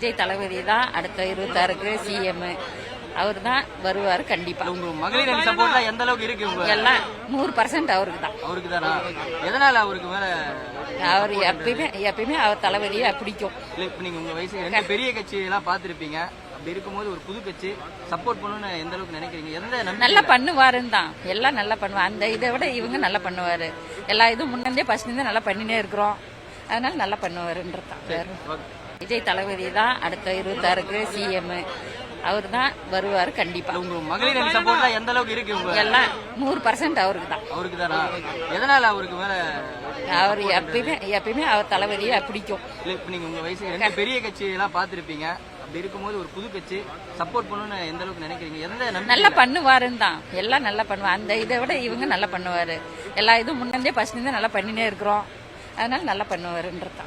விஜய் தளபதி தான் அடுத்த இருபத்தாறுக்கு சிஎம் அவர் தான் வருவார் கண்டிப்பா. உங்க மகளிர் அணி சப்போர்ட்லாம் எந்த அளவுக்கு இருக்கு உங்க எல்லாம் நூறு பர்சன்ட் அவருக்கு தான். அவருக்கு தானா? எதனால அவருக்கு மேல அவர் எப்பயுமே எப்பயுமே அவர் தளபதியை பிடிக்கும். இல்ல இப்ப நீங்க உங்க வயசு ரெண்டு பெரிய கட்சி எல்லாம் பாத்திருப்பீங்க அப்படி இருக்கும்போது ஒரு புது கட்சி சப்போர்ட் பண்ணணும்னு எந்த அளவுக்கு நினைக்கிறீங்க? எந்த நல்லா பண்ணுவாருன்னு தான். எல்லாம் நல்லா பண்ணுவார். அந்த இதை விட இவங்க நல்லா பண்ணுவாரு. எல்லா இதுவும் முன்னந்தே ஃபர்ஸ்ட்லேருந்தே நல்லா பண்ணினே இருக்கிறோம். அதனால நல்லா பண்ணுவாருன்றது தான். விஜய் தளபதி தான் அடுத்த இருபத்தாறுக்கு சிஎம் அவர் தான் வருவார் கண்டிப்பா. உங்க மகளிர் அணி சப்போர்ட்லாம் எந்த அளவுக்கு இருக்கு உங்க? எல்லாம் நூறு பர்சன்ட் அவருக்கு தான் அவருக்கு தானா எதனால அவருக்கு மேல அவர் எப்பயுமே எப்பயுமே அவர் தளபதியை பிடிக்கும். இல்ல இப்ப நீங்க உங்க வயசு பெரிய கட்சி எல்லாம் பாத்திருப்பீங்க அப்படி இருக்கும்போது ஒரு புது கட்சி சப்போர்ட் பண்ணணும்னு எந்த அளவுக்கு நினைக்கிறீங்க? எந்த நல்லா பண்ணுவாருன்னு தான் எல்லாம் நல்லா பண்ணுவார். அந்த இதை விட இவங்க நல்லா பண்ணுவாரு. எல்லா இதுவும் முன்னந்தே ஃபர்ஸ்ட்லேருந்தே நல்லா பண்ணினே இருக்கிறோம். அதனால நல்லா பண்ணுவாருன்றது.